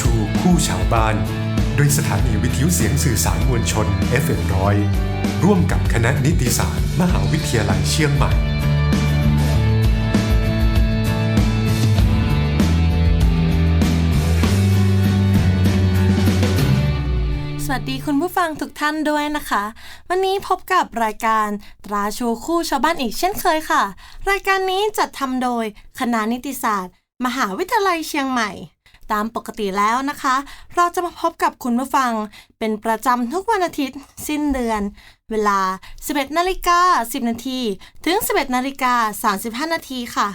ชูคู่ชาวบ้าน โดยสถานีวิทยุเสียงสื่อสารมวลชน FM ร้อยร่วมกับคณะนิติศาสตร์ มหาวิทยาลัยเชียงใหม่สวัสดีคุณผู้ฟังทุกท่านด้วยนะคะ วันนี้พบกับรายการตราชูคู่ชาวบ้านอีกเช่นเคยค่ะ รายการนี้จัดทำโดยคณะนิติศาสตร์ มหาวิทยาลัยเชียงใหม่ ตามปกติแล้วนะคะ เราจะมาพบกับคุณผู้ฟัง เป็นประจำทุกวันอาทิตย์ สิ้นเดือน เวลา 11นาฬิกา10 นาที ถึง 11นาฬิกา35 นาทีค่ะ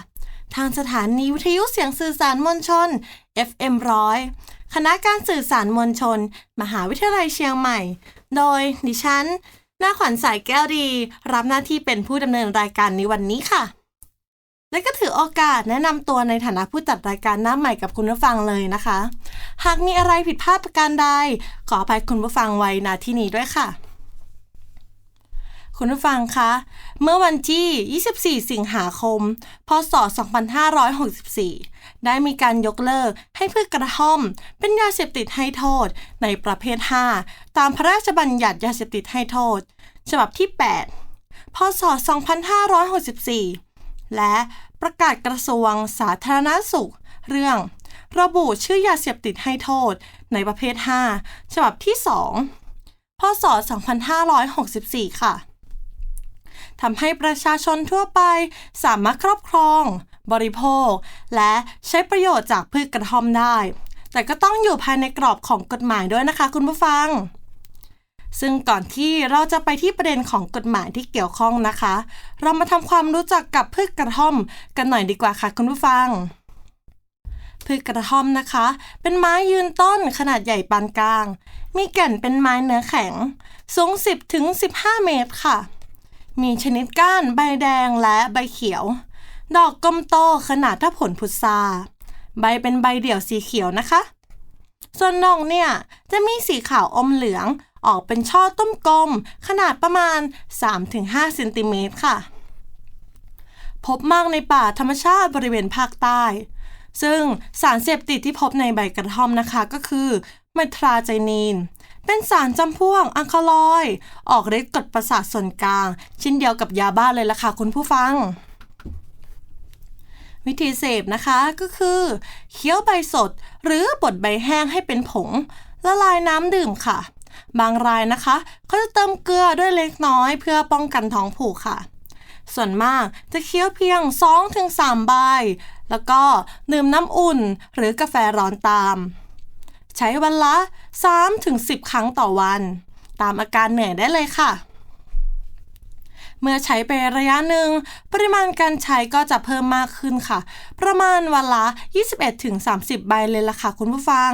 ทางสถานีวิทยุเสียงสื่อสารมวลชน FM ร้อยคณะการสื่อสารมวลชน มหาวิทยาลัยเชียงใหม่ โดยดิฉันนาขวัญสายแก้วดี รับหน้าที่เป็นผู้ดำเนินรายการในวันนี้ค่ะ และก็ถือโอกาสแนะนำตัวในฐานะผู้จัดรายการหน้าใหม่กับคุณผู้ฟังเลยนะคะ หากมีอะไรผิดพลาดประการใด ขออภัยคุณผู้ฟังไว้ณที่นี้ด้วยค่ะ คุณผู้ฟังคะ เมื่อวันที่ 24 สิงหาคม พศ 2564 ได้มีการยกเลิกให้พืชกระท่อม เป็นยาเสพติดให้โทษ ในประเภท 5 ตามพระราชบัญญัติยาเสพติดให้โทษ ฉบับที่ 8 พศ 2564 และประกาศกระทรวงสาธารณสุข เรื่อง ระบุชื่อยาเสพติดให้โทษในประเภท 5 ฉบับที่ 2 พศ 2564 ค่ะทำให้ประชาชนทั่วไปสามารถครอบครอง บริโภค และใช้ประโยชน์จากพืชกระท่อมได้ แต่ก็ต้องอยู่ภายในกรอบของกฎหมายด้วยนะคะคุณผู้ฟัง ซึ่งก่อนที่เราจะไปที่ประเด็นของกฎหมายที่เกี่ยวข้องนะคะ เรามาทำความรู้จักกับพืชกระท่อมกันหน่อยดีกว่าค่ะคุณผู้ฟัง พืชกระท่อมนะคะ เป็นไม้ยืนต้นขนาดใหญ่ปานกลาง มีแก่นเป็นไม้เนื้อแข็ง สูง 10ถึง15 เมตรค่ะ มีชนิดก้านใบแดงและใบเขียว ดอกกลมโตขนาดเท่าผลพุทราใบเป็นใบเดี่ยวสีเขียวนะคะ ส่วนดอกเนี่ยจะมีสีขาวอมเหลือง ออกเป็นช่อต้มกลม ขนาดประมาณ 3-5เซนติเมตรค่ะ พบมากในป่าธรรมชาติบริเวณภาคใต้ ซึ่งสารเสพติดที่พบในใบกระท่อมนะคะก็คือไมทราไจนีน เป็นสารจำพวกอังคาลอย ออกฤทธิ์กดประสาทส่วนกลาง เช่นเดียวกับยาบ้าเลยล่ะค่ะคุณผู้ฟังวิธีเสพนะคะก็คือเคี้ยวใบสดหรือบดใบแห้งให้เป็นผง ละลายน้ำดื่มค่ะ บางรายนะคะเขาจะเติมเกลือด้วยเล็กน้อยเพื่อป้องกันท้องผูกค่ะ ส่วนมากจะเคี้ยวเพียง 2-3 ใบ แล้วก็ดื่มน้ำอุ่นหรือกาแฟร้อนตาม ใช้วันละ 3-10 ครั้งต่อวัน ตามอาการเหนื่อยได้เลยค่ะเมื่อใช้ไประยะหนึ่ง ปริมาณการใช้ก็จะเพิ่มมากขึ้นค่ะ ประมาณวันละ 21-30 ใบเลยล่ะค่ะคุณผู้ฟัง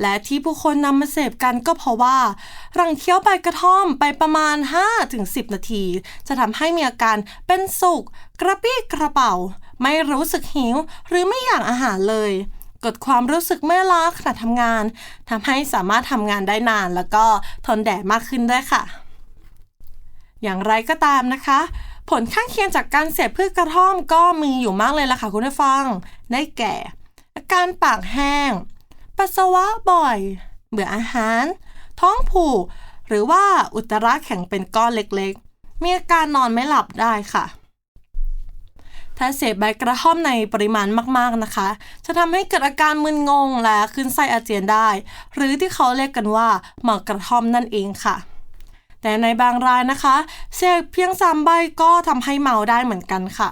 และที่ผู้คนนำมาเสพกันก็เพราะว่ารังเคี้ยวใบกระท่อมไปประมาณ 5-10 นาที จะทำให้มีอาการเป็นสุกกระปี้กระเป๋า ไม่รู้สึกหิว หรือไม่อยากอาหารเลยเกิดความรู้สึกไม่ล้าขณะทำงานทำให้สามารถทำงานได้นาน แล้วก็ทนแดดมากขึ้นด้วยค่ะ อย่างไรก็ตามนะคะ ผลข้างเคียงจากการเสพพืชกระท่อมก็มีอยู่มากเลยล่ะค่ะคุณผู้ฟัง ได้แก่ อาการปากแห้ง ปัสสาวะบ่อย เบื่ออาหาร ท้องผูก หรือว่าอุจจาระแข็งเป็นก้อนเล็กๆ มีอาการนอนไม่หลับได้ค่ะ ถ้าเสพใบกระท่อมในปริมาณมากๆนะคะ จะทำให้เกิดอาการมึนงงและขึ้นไส้อาเจียนได้ หรือที่เขาเรียกกันว่าหมอกระท่อมนั่นเองค่ะแต่ในบางรายนะคะ เสพเพียงสามใบก็ทำให้เมาได้เหมือนกันค่ะ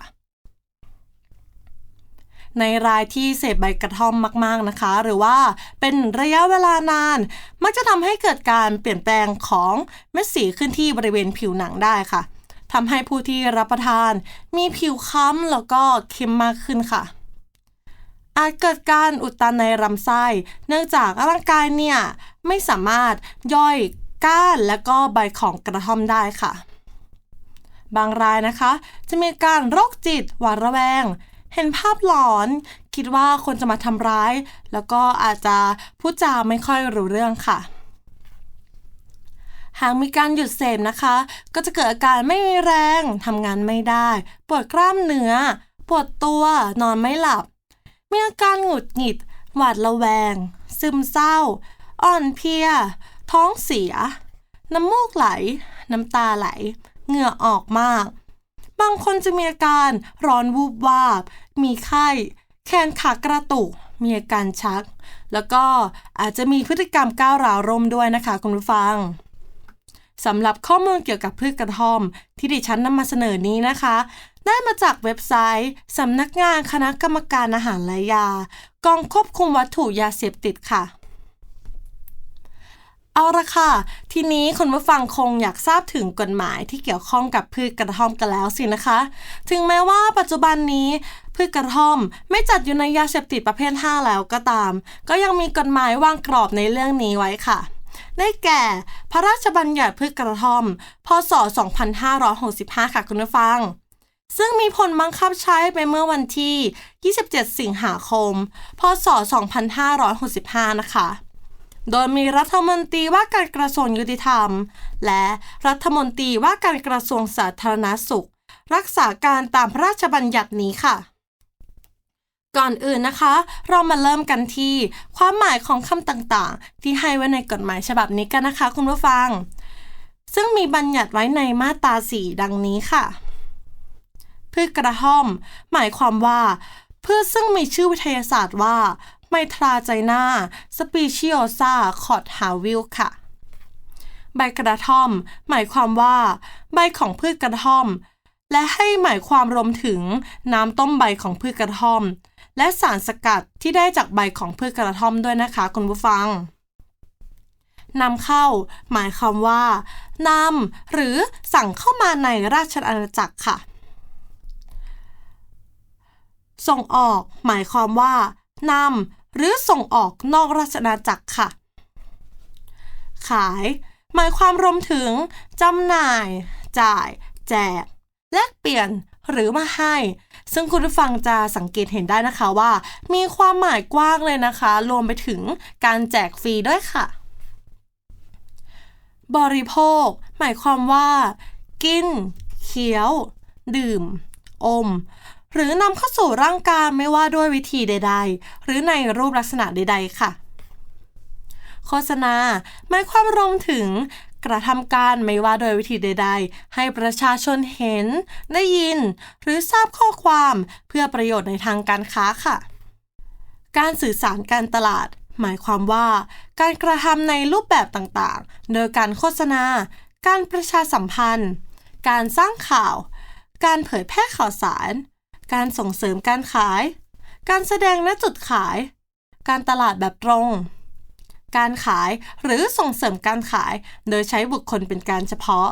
ในรายที่เสพใบกระท่อมมาก ๆนะคะ หรือว่าเป็นระยะเวลานาน มักจะทำให้เกิดการเปลี่ยนแปลงของเม็ดสีขึ้นที่บริเวณผิวหนังได้ค่ะทำให้ผู้ที่รับประทาน มีผิวค้ำแล้วก็เค็มมากขึ้นค่ะ อาจเกิดการอุดตันในลำไส้ เนื่องจากร่างกายเนี่ยไม่สามารถย่อยก้านและก็ใบของกระท่อมได้ค่ะ บางรายนะคะ จะมีการโรคจิตหวาดระแวง เห็นภาพหลอน คิดว่าคนจะมาทำร้าย แล้วก็อาจจะพูดจาไม่ค่อยรู้เรื่องค่ะ หากมีการหยุดเสพนะคะ ก็จะเกิดอาการไม่มีแรงทำงานไม่ได้ ปวดกล้ามเนื้อ ปวดตัวนอนไม่หลับ มีอาการหงุดหงิด หวาดระแวง ซึมเศร้า อ่อนเพลีย ท้องเสีย น้ำมูกไหล น้ำตาไหล เหงื่อออกมาก บางคนจะมีอาการร้อนวูบวาบ มีไข้ แขนขากระตุก มีอาการชัก แล้วก็อาจจะมีพฤติกรรมก้าวร้าวร่มด้วยนะคะคุณผู้ฟังสำหรับข้อมูลเกี่ยวกับพืชกระท่อม ที่ดิฉันนำมาเสนอนี้นะคะ ได้มาจากเว็บไซต์สำนักงานคณะกรรมการอาหารและยา กองควบคุมวัตถุยาเสพติดค่ะ เอาละค่ะ ทีนี้คุณผู้ฟังคงอยากทราบถึงกฎหมายที่เกี่ยวข้องกับพืชกระท่อมกันแล้วสินะคะ ถึงแม้ว่าปัจจุบันนี้พืชกระท่อม ไม่จัดอยู่ในยาเสพติดประเภท 5 แล้วก็ตาม ก็ยังมีกฎหมายวางกรอบในเรื่องนี้ไว้ค่ะ ได้แก่ พระราชบัญญัติพืชกระท่อม พศ 2565 ค่ะคุณผู้ฟัง ซึ่งมีผลบังคับใช้ไปเมื่อวันที่ 27 สิงหาคม พศ 2565 นะคะ โดยมีรัฐมนตรีว่าการกระทรวงยุติธรรม และรัฐมนตรีว่าการกระทรวงสาธารณสุข รักษาการตามพระราชบัญญัตินี้ค่ะ ก่อนอื่นนะคะ เรามาเริ่มกันที่ ความหมายของคำต่างๆ ที่ให้ไว้ในกฎหมายฉบับนี้กันนะคะ คุณผู้ฟัง ซึ่งมีบัญญัติไว้ในมาตราสีดังนี้ค่ะพืชกระท่อม หมายความว่าพืชซึ่งมีชื่อวิทยาศาสตร์ว่า ไมทราไจนาสปีชิโอซาคอดฮาวิลค่ะ ใบกระท่อม หมายความว่า ใบของพืชกระท่อม และให้หมายความรวมถึงน้ำต้มใบของพืชกระท่อม และสารสกัดที่ได้จากใบของพืชกระท่อมด้วยนะคะคุณผู้ฟังนำเข้า หมายความว่านำหรือสั่งเข้ามาในราชอาณาจักรค่ะ ส่งออก หมายความว่านำ หรือส่งออกนอกราชอาณาจักรค่ะ ขาย หมายความรวมถึงจำหน่าย จ่าย แจก แลกเปลี่ยนหรือมาให้ ซึ่งคุณผู้ฟังจะสังเกตเห็นได้นะคะว่า มีความหมายกว้างเลยนะคะ รวมไปถึงการแจกฟรีด้วยค่ะ บริโภค หมายความว่า กิน เคี้ยว ดื่ม อม หรือนำเข้าสู่ร่างกายไม่ว่าด้วยวิธีใด ๆ หรือในรูปลักษณะใด ๆ ค่ะ โฆษณาหมายความรวมถึงกระทำการไม่ว่าโดยวิธีใด ๆ ให้ประชาชนเห็น ได้ยิน หรือทราบข้อความเพื่อประโยชน์ในทางการค้าค่ะ การสื่อสารการตลาด หมายความว่า การกระทำในรูปแบบต่างๆ โดยการโฆษณา การประชาสัมพันธ์ การสร้างข่าว การเผยแพร่ข่าวสาร การส่งเสริมการขาย การแสดงณจุดขาย การตลาดแบบตรง การขายหรือส่งเสริมการขาย โดยใช้บุคคลเป็นการเฉพาะ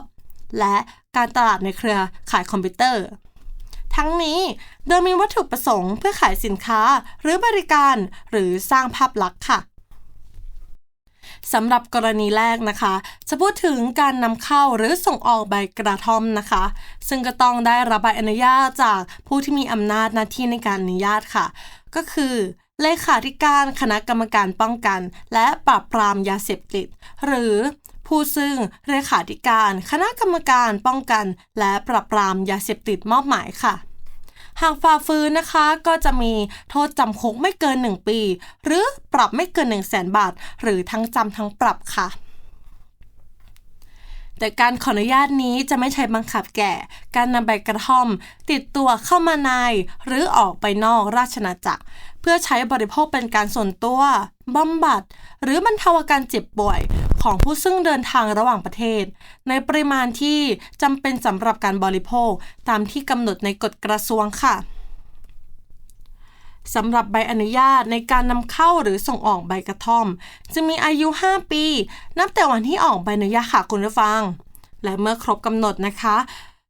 และการตลาดในเครือขายคอมพิวเตอร์ ทั้งนี้โดยมีวัตถุประสงค์เพื่อขายสินค้าหรือบริการ หรือสร้างภาพลักษณ์ค่ะ สำหรับกรณีแรกนะคะ จะพูดถึงการนำเข้าหรือส่งออกใบกระท่อมนะคะ ซึ่งก็ต้องได้รับใบอนุญาตจากผู้ที่มีอำนาจหน้าที่ในการอนุญาตค่ะ ก็คือเลขาธิการคณะกรรมการป้องกัน และปราบปรามยาเสพติด หรือผู้ซึ่งเลขาธิการ คณะกรรมการป้องกัน และปราบปรามยาเสพติดมอบหมายค่ะ หากฝ่าฝืนนะคะก็จะมีโทษจำคุกไม่เกิน 1 ปี หรือปรับไม่เกิน 1 0 0 0 0แสนบาท หรือทั้งจำทั้งปรับค่ะแต่การขออนุญาตนี้จะไม่ใช่บังคับแก่ การนำใบกระท่อม ติดตัวเข้ามาใน หรือออกไปนอกราชนาจักร เพื่อใช้บริโภคเป็นการส่วนตัวบำบัด หรือบรรเทาอาการเจ็บป่วย ของผู้ซึ่งเดินทางระหว่างประเทศ ในปริมาณที่จำเป็นสำหรับการบริโภค ตามที่กำหนดในกฎกระทรวงค่ะสำหรับใบอนุญาตในการนำเข้าหรือส่งออกใบกระท่อม จะมีอายุ 5 ปี นับแต่วันที่ออกใบอนุญาตค่ะคุณผู้ฟัง และเมื่อครบกำหนดนะคะ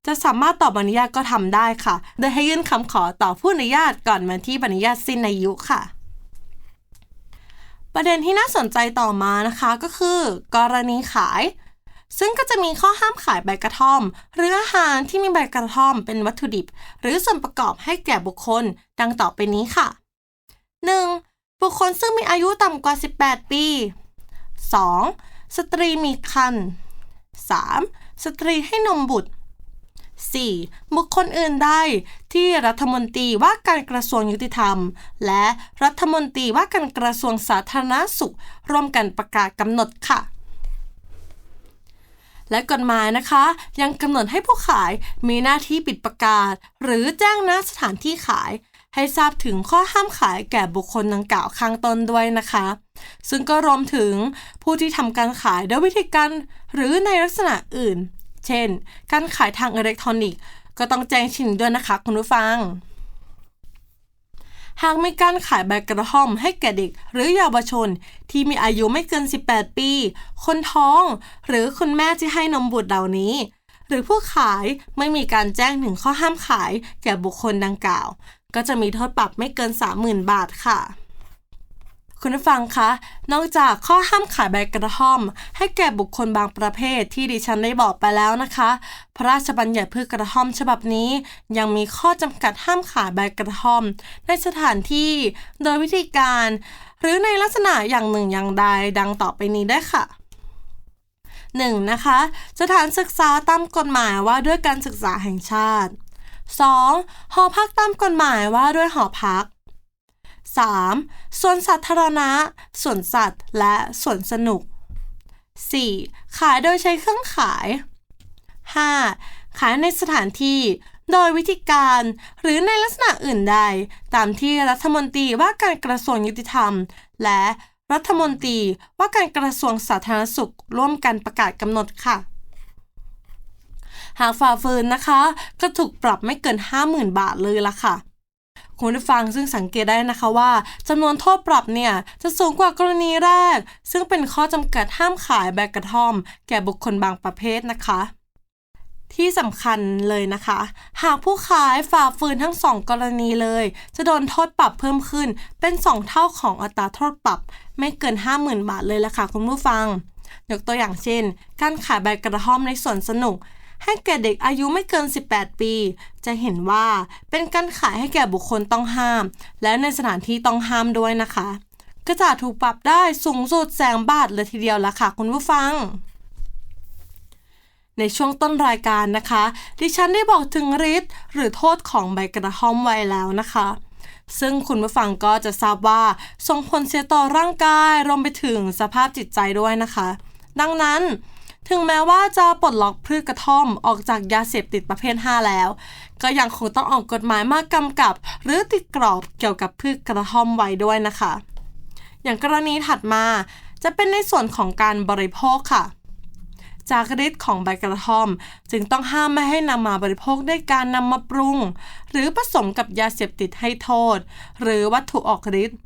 จะสามารถต่อใบอนุญาตก็ทำได้ค่ะ โดยให้ยื่นคำขอต่อผู้อนุญาตก่อนวันที่ใบอนุญาตสิ้นอายุค่ะ ประเด็นที่น่าสนใจต่อมานะคะก็คือ กรณีขาย ซึ่งก็จะมีข้อห้ามขายใบกระท่อม หรืออาหารที่มีใบกระท่อมเป็นวัตถุดิบ หรือส่วนประกอบให้แก่บุคคลดังต่อไปนี้ค่ะ 1. บุคคลซึ่งมีอายุต่ำกว่า 18 ปี 2. สตรีมีครรภ์ 3. สตรีให้นมบุตร 4. บุคคลอื่นใด ที่รัฐมนตรีว่าการกระทรวงยุติธรรม และรัฐมนตรีว่าการกระทรวงสาธารณสุข ร่วมกันประกาศกำหนดค่ะและกฎหมายนะคะ ยังกำหนดให้ผู้ขายมีหน้าที่ปิดประกาศ หรือแจ้งณสถานที่ขาย ให้ทราบถึงข้อห้ามขายแก่บุคคลดังกล่าวข้างต้นด้วยนะคะ ซึ่งก็รวมถึงผู้ที่ทำการขายด้วยวิธีการหรือในลักษณะอื่น เช่น การขายทางอิเล็กทรอนิกส์ ก็ต้องแจ้งชิงด้วยนะคะคุณผู้ฟัง หากมีการขายใบกระท่อมให้แก่เด็ก หรือเยาวชนที่มีอายุไม่เกิน 18 ปี คนท้อง หรือคุณแม่ที่ให้นมบุตรเหล่านี้ หรือผู้ขายไม่มีการแจ้งถึงข้อห้ามขายแก่บุคคลดังกล่าว ก็จะมีโทษปรับไม่เกิน 30,000 บาทค่ะ คุณผู้ฟังคะ นอกจากข้อห้ามขายใบกระท่อม ให้แก่บุคคลบางประเภทที่ดิฉันได้บอกไปแล้วนะคะ พระราชบัญญัติพืชกระท่อมฉบับนี้ ยังมีข้อจำกัดห้ามขายใบกระท่อม ในสถานที่ โดยวิธีการ หรือในลักษณะอย่างหนึ่งอย่างใดดังต่อไปนี้ได้ค่ะ 1. นะคะ สถานศึกษาตามกฎหมายว่าด้วยการศึกษาแห่งชาติ 2. หอพักตามกฎหมายว่าด้วยหอพัก 3. สวนสาธารณะ สวนสัตว์ และสวนสนุก 4. ขายโดยใช้เครื่องขาย 5. ขายในสถานที่ โดยวิธีการ หรือในลักษณะอื่นใด ตามที่รัฐมนตรีว่าการกระทรวงยุติธรรม และรัฐมนตรีว่าการกระทรวงสาธารณสุข ร่วมกันประกาศกำหนดค่ะ หากฝ่าฝืนนะคะ ก็ถูกปรับไม่เกิน 50,000 บาทเลยละค่ะ คุณผู้ฟังซึ่งสังเกตได้นะคะว่าจำนวนโทษปรับเนี่ยจะสูงกว่ากรณีแรก ซึ่งเป็นข้อจำกัดห้ามขายใบกระท่อม แก่บุคคลบางประเภทนะคะที่สำคัญเลยนะคะ หากผู้ขายฝ่าฝืนทั้งสองกรณีเลย จะโดนโทษปรับเพิ่มขึ้น เป็น 2 เท่าของอัตราโทษปรับ ไม่เกิน 50,000 บาทเลยละค่ะคุณผู้ฟัง ยกตัวอย่างเช่น การขายใบกระท่อมในสวนสนุก ให้แก่เด็กอายุไม่เกิน 18 ปี จะเห็นว่าเป็นการขายให้แก่บุคคลต้องห้าม และในสถานที่ต้องห้ามด้วยนะคะ ก็จะถูกปรับได้สูงสุดแสนบาทเลยทีเดียวละค่ะคุณผู้ฟังในช่วงต้นรายการนะคะ ดิฉันได้บอกถึงฤทธิ์หรือโทษของใบกระท่อมไว้แล้วนะคะ ซึ่งคุณผู้ฟังก็จะทราบว่าส่งผลเสียต่อร่างกายรวมไปถึงสภาพจิตใจด้วยนะคะ ดังนั้น ถึงแม้ว่าจะปลดล็อกพืชกระท่อมออกจากยาเสพติดประเภท 5 แล้ว ก็ยังคงต้องออกกฎหมายมากำกับ หรือติดกรอบเกี่ยวกับพืชกระท่อมไว้ด้วยนะคะ อย่างกรณีถัดมาจะเป็นในส่วนของการบริโภคค่ะ จากฤทธิ์ของใบกระท่อม จึงต้องห้ามไม่ให้นำมาบริโภคด้วยการนำมาปรุง หรือผสมกับยาเสพติดให้โทษ หรือวัตถุออกฤทธิ์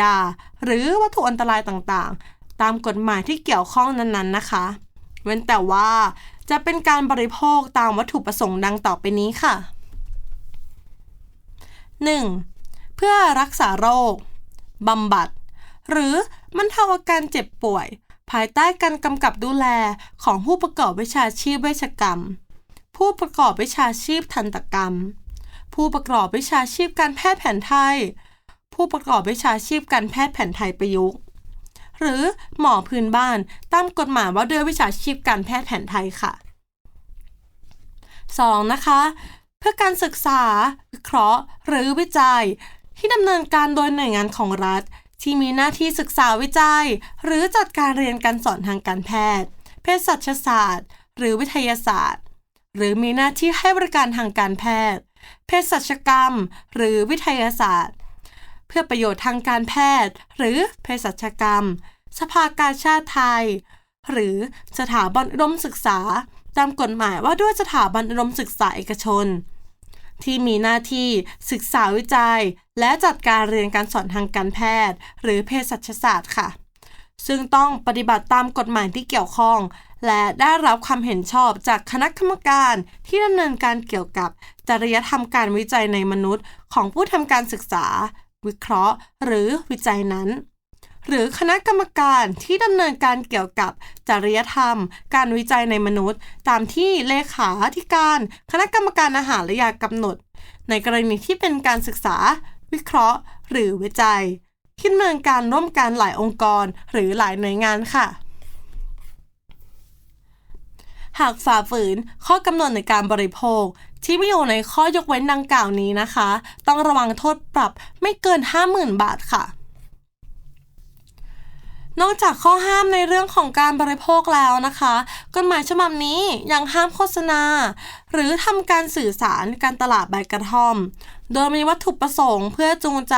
ยา หรือวัตถุอันตรายต่างๆ ตามกฎหมายที่เกี่ยวข้องนั้นๆนะคะ เว้นแต่ว่าจะเป็นการบริโภคตามวัตถุประสงค์ดังต่อไปนี้ค่ะ 1. เพื่อรักษาโรคบำบัด หรือบรรเทาอาการเจ็บป่วย ภายใต้การกำกับดูแลของผู้ประกอบวิชาชีพเวชกรรม ผู้ประกอบวิชาชีพทันตกรรม ผู้ประกอบวิชาชีพการแพทย์แผนไทย ผู้ประกอบวิชาชีพการแพทย์แผนไทยประยุกต์ หรือหมอพื้นบ้าน ตามกฎหมายว่าด้วยวิชาชีพการแพทย์แผนไทยค่ะ 2. นะคะ เพื่อการศึกษา วิเคราะห์ หรือวิจัย ที่ดำเนินการโดยหน่วยงานของรัฐ ที่มีหน้าที่ศึกษาวิจัย หรือจัดการเรียนการสอนทางการแพทย์ เภสัชศาสตร์ หรือวิทยาศาสตร์ หรือมีหน้าที่ให้บริการทางการแพทย์ เภสัชกรรม หรือวิทยาศาสตร์ เพื่อประโยชน์ทางการแพทย์ หรือเภสัชกรรม สภากาชาติไทย หรือสถาบันอุดมศึกษา ตามกฎหมายว่าด้วยสถาบันอุดมศึกษาเอกชน ที่มีหน้าที่ศึกษาวิจัย และจัดการเรียนการสอนทางการแพทย์ หรือเภสัชศาสตร์ค่ะ ซึ่งต้องปฏิบัติตามกฎหมายที่เกี่ยวข้องและได้รับความเห็นชอบจากคณะกรรมการที่ดำเนินการเกี่ยวกับจริยธรรมการวิจัยในมนุษย์ของผู้ทำการศึกษา วิเคราะห์ หรือวิจัยนั้น หรือคณะกรรมการที่ดำเนินการเกี่ยวกับจริยธรรม การวิจัยในมนุษย์ ตามที่เลขาธิการ คณะกรรมการอาหารและยากำหนด ในกรณีที่เป็นการศึกษา วิเคราะห์ หรือวิจัยที่ดำเนินการร่วมกันหลายองค์กร หรือหลายหน่วยงานค่ะหากฝ่าฝืนข้อกำหนดในการบริโภค ที่ไม่อยู่ในข้อยกเว้นดังกล่าวนี้นะคะ ต้องระวังโทษปรับไม่เกิน 50,000 บาทค่ะ นอกจากข้อห้ามในเรื่องของการบริโภคแล้วนะคะกฎหมายฉบับนี้ยังห้ามโฆษณา หรือทำการสื่อสารการตลาดใบกระท่อม โดยมีวัตถุประสงค์เพื่อจูงใจ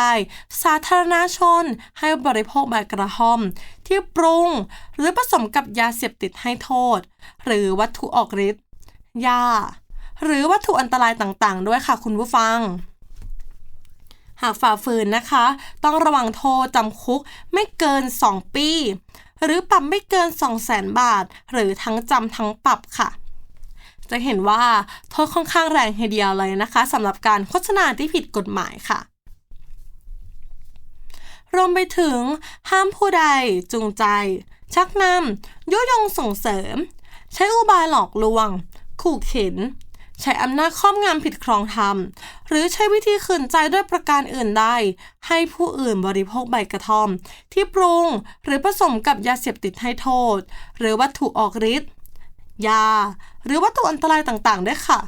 สาธารณชน ให้บริโภคใบกระท่อม ที่ปรุง หรือผสมกับยาเสพติดให้โทษ หรือวัตถุออกฤทธิ์ยา หรือวัตถุอันตรายต่างๆ ด้วยค่ะคุณผู้ฟัง หากฝ่าฝืนนะคะ ต้องระวังโทษจำคุกไม่เกิน 2 ปี หรือปรับไม่เกิน 2 0 0 0 0 0 บาท หรือทั้งจำทั้งปรับค่ะจะเห็นว่าโทษค่อนข้างแรงทีเดียวเลยนะคะสำหรับการโฆษณาที่ผิดกฎหมายค่ะ รวมไปถึงห้ามผู้ใดจูงใจ ชักนำยุยงส่งเสริม ใช้อุบายหลอกลวง ขู่เข็น ใช้อำนาจครอบงำผิดครองธรรม หรือใช้วิธีขืนใจด้วยประการอื่นใดให้ผู้อื่นบริโภคใบกระท่อม ที่ปรุงหรือผสมกับยาเสพติดให้โทษ หรือวัตถุออกฤทธิ์ยา หรือวัตถุอันตรายต่างๆด้วยค่ะ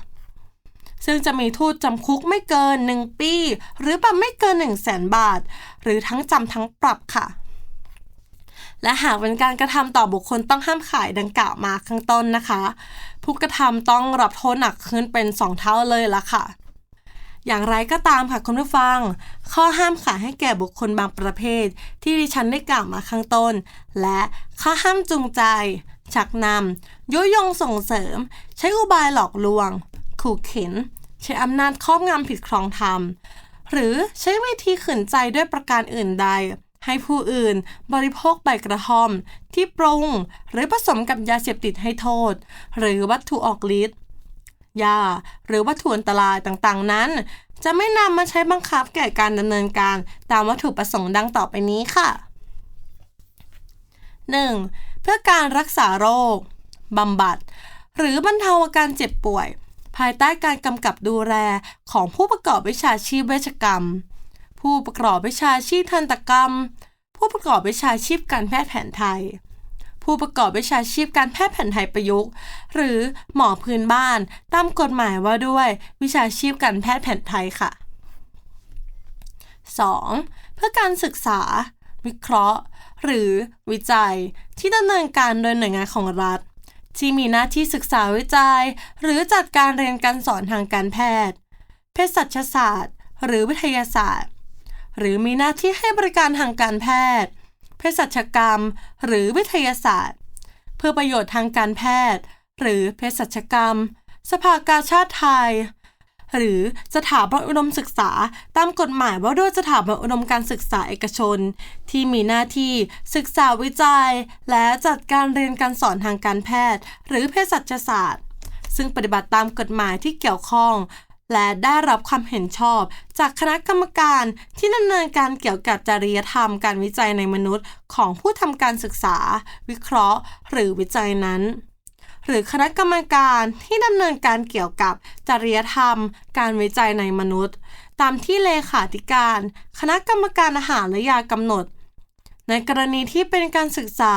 ซึ่งจะมีโทษจำคุกไม่เกิน 1 ปี หรือปรับไม่เกิน 1 0 0 0 0แสนบาท หรือทั้งจำทั้งปรับค่ะ และหากเป็นการกระทำต่อบุคคลต้องห้ามขายดังกล่าวมาข้างต้นนะคะ ผู้กระทำต้องรับโทษหนักขึ้นเป็น 2 เท่าเลยละค่ะ อย่างไรก็ตามค่ะคุณผู้ฟัง ข้อห้ามขายให้แก่บุคคลบางประเภท ที่ดิฉันได้กล่าวมาข้างต้น และข้อห้ามจูงใจชักนำยุยงส่งเสริม ใช้อุบายหลอกลวง ขู่เข็น ใช้อำนาจครอบงำผิดครองธรรม หรือใช้วิธีขืนใจด้วยประการอื่นใด ให้ผู้อื่นบริโภคใบกระท่อม ที่ปรุง หรือผสมกับยาเสพติดให้โทษ หรือวัตถุออกฤทธิ์ยา หรือวัตถุอันตรายต่างๆ นั้น จะไม่นำมาใช้บังคับแก่การดำเนินการตามวัตถุประสงค์ดังต่อไปนี้ค่ะ 1. เพื่อการรักษาโรคบำบัด หรือบรรเทาอาการเจ็บป่วย ภายใต้การกำกับดูแลของผู้ประกอบวิชาชีพเวชกรรม ผู้ประกอบวิชาชีพทันตกรรม ผู้ประกอบวิชาชีพการแพทย์แผนไทย ผู้ประกอบวิชาชีพการแพทย์แผนไทยประยุกต์ หรือหมอพื้นบ้านตามกฎหมายว่าด้วยวิชาชีพการแพทย์แผนไทยค่ะ 2. เพื่อการศึกษา วิเคราะห์ หรือวิจัยที่ดำเนินการโดยหน่วยงานของรัฐ ที่มีหน้าที่ศึกษาวิจัย หรือจัดการเรียนการสอนทางการแพทย์เภสัชศาสตร์ หรือวิทยาศาสตร์ หรือมีหน้าที่ให้บริการทางการแพทย์เภสัชกรรม หรือวิทยาศาสตร์ เพื่อประโยชน์ทางการแพทย์ หรือเภสัชกรรม สภากาชาติไทย หรือสถาบันอุดมศึกษาตามกฎหมายว่าด้วยสถาบันอุดมการศึกษาเอกชน ที่มีหน้าที่ศึกษาวิจัย และจัดการเรียนการสอนทางการแพทย์ หรือเภสัชศาสตร์ซึ่งปฏิบัติตามกฎหมายที่เกี่ยวข้อง และได้รับความเห็นชอบ จากคณะกรรมการที่ดำเนินการเกี่ยวกับจริยธรรมการวิจัยในมนุษย์ของผู้ทำการศึกษา วิเคราะห์ หรือวิจัยนั้น หรือคณะกรรมการที่ดำเนินการเกี่ยวกับจริยธรรม การวิจัยในมนุษย์ ตามที่เลขาธิการ คณะกรรมการอาหารและยากำหนด ในกรณีที่เป็นการศึกษา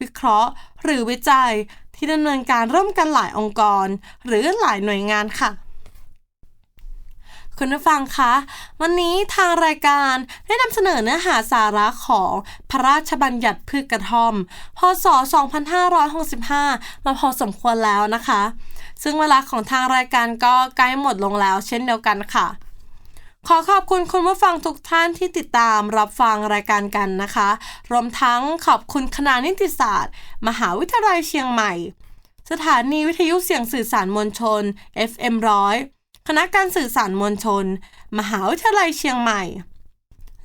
วิเคราะห์ หรือวิจัยที่ดำเนินการร่วมกันหลายองค์กร หรือหลายหน่วยงานค่ะ คุณผู้ฟังคะ วันนี้ทางรายการได้นำเสนอเนื้อหาสาระของพระราชบัญญัติพืชกระท่อม พศ 2565 มาพอสมควรแล้วนะคะ ซึ่งเวลาของทางรายการก็ใกล้หมดลงแล้วเช่นเดียวกันค่ะ ขอขอบคุณคุณผู้ฟังทุกท่านที่ติดตามรับฟังรายการกันนะคะ รวมทั้งขอบคุณคณะนิติศาสตร์ มหาวิทยาลัยเชียงใหม่ สถานีวิทยุเสียงสื่อสารมวลชน FM ร้อย คณะการสื่อสารมวลชน มหาวิทยาลัยเชียงใหม่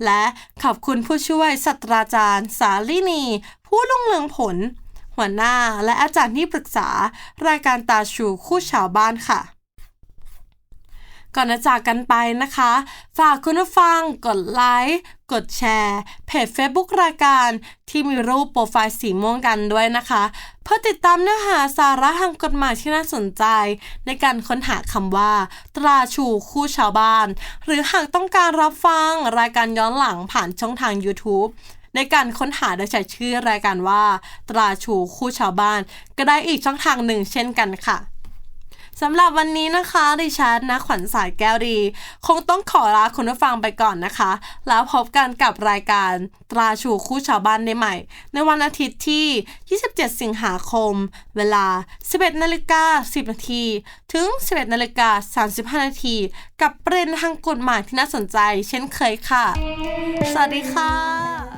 และขอบคุณผู้ช่วยศาสตราจารย์ สาลินี ผู้ลุ่งเรืองผล หัวหน้าและอาจารย์ที่ปรึกษา รายการตาชูคู่ชาวบ้านค่ะ ก่อนจะจากกันไปนะคะ ฝากคุณผู้ฟังกดไลค์กดแชร์ เพจ Facebook รายการที่มีรูปโปรไฟล์สีม่วงกันด้วยนะคะ เพื่อติดตามเนื้อหาสาระทางกฎหมายที่น่าสนใจ ในการค้นหาคำว่า ตราชูคู่ชาวบ้าน หรือหากต้องการรับฟังรายการย้อนหลังผ่านช่องทาง YouTube ในการค้นหาโดยใช้ชื่อรายการว่า ตราชูคู่ชาวบ้าน ก็ได้อีกช่องทางหนึ่งเช่นกันค่ะ สำหรับวันนี้นะคะดิฉันนะขวัญสายแก้วดี คงต้องขอลาคุณผู้ฟังไปก่อนนะคะ แล้วพบกันกับรายการตราชูคู่ชาวบ้านได้ใหม่ ในวันอาทิตย์ที่ 27 สิงหาคม เวลา 11นาฬิกา10 นาทีถึง 11นาฬิกา35 นาที กับประเด็นทางกฎหมายที่น่าสนใจ เช่นเคยค่ะ สวัสดีค่ะ